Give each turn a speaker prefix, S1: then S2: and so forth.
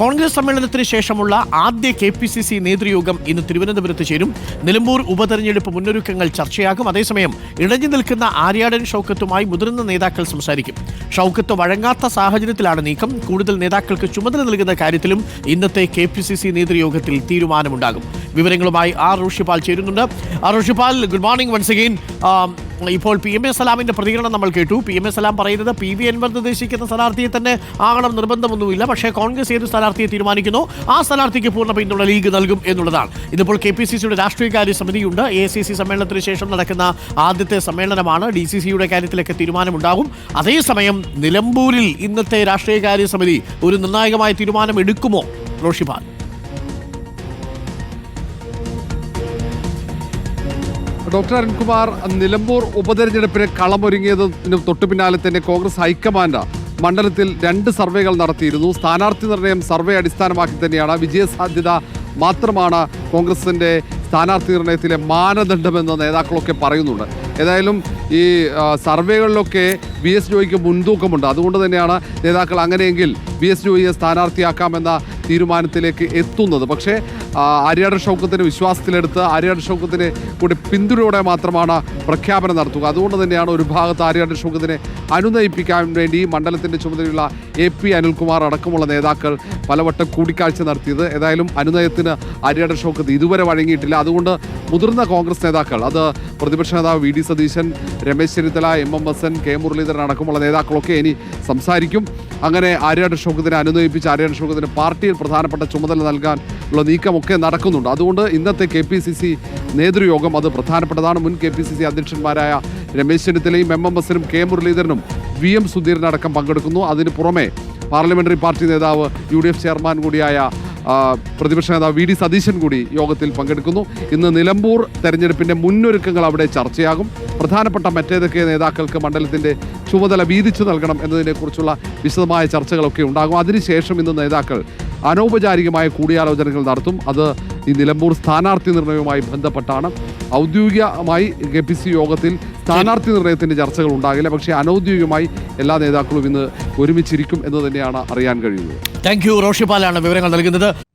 S1: കോൺഗ്രസ് സമ്മേളനത്തിന് ശേഷമുള്ള ആദ്യ കെ പി സി സി നേതൃയോഗം ഇന്ന് തിരുവനന്തപുരത്ത് ചേരും. നിലമ്പൂർ ഉപതെരഞ്ഞെടുപ്പ് മുന്നൊരുക്കങ്ങൾ ചർച്ചയാകും. അതേസമയം ഇടഞ്ഞു നിൽക്കുന്ന ആര്യാടൻ ഷൗക്കത്തുമായി മുതിർന്ന നേതാക്കൾ സംസാരിക്കും. ഷൗക്കത്ത് വഴങ്ങാത്ത സാഹചര്യത്തിലാണ് നീക്കം. കൂടുതൽ നേതാക്കൾക്ക് ചുമതല നൽകുന്ന കാര്യത്തിലും ഇന്നത്തെ കെ പി സി സി നേതൃയോഗത്തിൽ തീരുമാനമുണ്ടാകും. വിവരങ്ങളുമായി ആർ ഋഷിപാൽ ചേരുന്നുണ്ട്. R Rishipal good morning once again ഇപ്പോൾ പി എം എ സലാമിന്റെ പ്രതികരണം നമ്മൾ കേട്ടു. പി എം എ സലാം പറയുന്നത് പി വി അൻവർ നിർദ്ദേശിക്കുന്ന സ്ഥാനാർത്ഥിയെ തന്നെ ആകണം നിർബന്ധമൊന്നുമില്ല. പക്ഷേ കോൺഗ്രസ് ഏത് സ്ഥാനാർത്ഥിയെ തീരുമാനിക്കുന്നു? ആ സ്ഥാനാർത്ഥിക്ക് പൂർണ പിന്തുണ ലീഗ് നൽകും എന്നുള്ളതാണ്. ഇതിപ്പോൾ കെ പി സി സിയുടെ രാഷ്ട്രീയകാര്യ സമിതിയുണ്ട്. എ സി സി സമ്മേളനത്തിന് ശേഷം നടക്കുന്ന ആദ്യത്തെ സമ്മേളനമാണ്. ഡി സി സിയുടെ കാര്യത്തിലൊക്കെ തീരുമാനമുണ്ടാകും. അതേസമയം നിലമ്പൂരിൽ ഇന്നത്തെ രാഷ്ട്രീയകാര്യ സമിതി ഒരു നിർണായകമായ തീരുമാനം എടുക്കുമോ റോഷിപാൽ
S2: ഡോക്ടർ അരുൺകുമാർ നിലമ്പൂർ ഉപതെരഞ്ഞെടുപ്പിന് കളമൊരുങ്ങിയതിന് തൊട്ടു പിന്നാലെ തന്നെ കോൺഗ്രസ് ഹൈക്കമാൻഡ് മണ്ഡലത്തിൽ രണ്ട് സർവേകൾ നടത്തിയിരുന്നു. സ്ഥാനാർത്ഥി നിർണയം സർവേ അടിസ്ഥാനമാക്കി തന്നെയാണ്. വിജയസാധ്യത മാത്രമാണ് കോൺഗ്രസിന്റെ സ്ഥാനാർത്ഥി നിർണയത്തിലെ മാനദണ്ഡമെന്ന് നേതാക്കളൊക്കെ പറയുന്നുണ്ട്. ഏതായാലും ഈ സർവേകളിലൊക്കെ വി എസ് ജോയിക്ക് മുൻതൂക്കമുണ്ട്. അതുകൊണ്ട് തന്നെയാണ് നേതാക്കൾ അങ്ങനെയെങ്കിൽ വി എസ് ജോയിയെ സ്ഥാനാർത്ഥിയാക്കാമെന്ന തീരുമാനത്തിലേക്ക് എത്തുന്നത്. പക്ഷേ ആ, ആര്യാടൻ ഷൗക്കത്തിന് വിശ്വാസത്തിലെടുത്ത് ആര്യാട് ഷൗക്കത്തിന് കൂടി പിന്തുണയോടെ മാത്രമാണ് പ്രഖ്യാപനം നടത്തുക. അതുകൊണ്ട് തന്നെയാണ് ഒരു ഭാഗത്ത് ആര്യാട് ഷൗക്കത്തിനെ അനുനയിപ്പിക്കാൻ വേണ്ടി മണ്ഡലത്തിന്റെ ചുമതലയുള്ള എ പി അനിൽകുമാർ അടക്കമുള്ള നേതാക്കൾ പലവട്ടം കൂടിക്കാഴ്ച നടത്തിയത്. ഏതായാലും അനുനയത്തിന് ആര്യാട് ഷൗക്കത്ത് ഇതുവരെ വഴങ്ങിയിട്ടില്ല. അതുകൊണ്ട് മുതിർന്ന കോൺഗ്രസ് നേതാക്കൾ അത് പ്രതിപക്ഷ നേതാവ് V D Satheesan Ramesh Chennithala M M S N K Muraleedharan അടക്കമുള്ള നേതാക്കളൊക്കെ ഇനി സംസാരിക്കും. അങ്ങനെ ആര്യാട് ഷൗക്കത്തിനെ അനുനയിപ്പിച്ച് ആര്യാട് ഷൗക്കത്തിന് പാർട്ടിയിൽ പ്രധാനപ്പെട്ട ചുമതല നൽകാൻ ഉള്ള നീക്കമൊക്കെ നടക്കുന്നുണ്ട്. അതുകൊണ്ട് ഇന്നത്തെ കെ പി സി സി നേതൃയോഗം അത് പ്രധാനപ്പെട്ടതാണ്. മുൻ കെ പി സി സി അധ്യക്ഷന്മാരായ രമേശ് ചെന്നിത്തലയും എം. എം. എസിനും കെ. മുരളീധരനും വി. എം. സുധീരനടക്കം പങ്കെടുക്കുന്നു. അതിന് പുറമെ പാർലമെന്ററി പാർട്ടി നേതാവ് യു. ഡി. എഫ്. ചെയർമാൻ കൂടിയായ പ്രതിപക്ഷ നേതാവ് വി. ഡി. സതീശൻ കൂടി യോഗത്തിൽ പങ്കെടുക്കുന്നു. ഇന്ന് നിലമ്പൂർ തെരഞ്ഞെടുപ്പിന്റെ മുന്നൊരുക്കങ്ങൾ അവിടെ ചർച്ചയാകും. പ്രധാനപ്പെട്ട മറ്റേതൊക്കെ നേതാക്കൾക്ക് മണ്ഡലത്തിന്റെ ചുമതല വീതിച്ചു നൽകണം എന്നതിനെക്കുറിച്ചുള്ള വിശദമായ ചർച്ചകളൊക്കെ ഉണ്ടാകും. അതിനുശേഷം ഇന്ന് നേതാക്കൾ അനൗപചാരികമായ കൂടിയാലോചനകൾ നടത്തും. അത് ഈ നിലമ്പൂർ സ്ഥാനാർത്ഥി നിർണയവുമായി ബന്ധപ്പെട്ടാണ്. ഔദ്യോഗികമായി കെ പി സി യോഗത്തിൽ സ്ഥാനാർത്ഥി നിർണയത്തിന്റെ ചർച്ചകൾ ഉണ്ടാകില്ല. പക്ഷേ അനൗദ്യോഗികമായി എല്ലാ നേതാക്കളും ഇന്ന് ഒരുമിച്ചിരിക്കും എന്ന് തന്നെയാണ് അറിയാൻ കഴിയുന്നത്.
S1: താങ്ക് യു റോഷിപാലാണ് വിവരങ്ങൾ നൽകുന്നത്.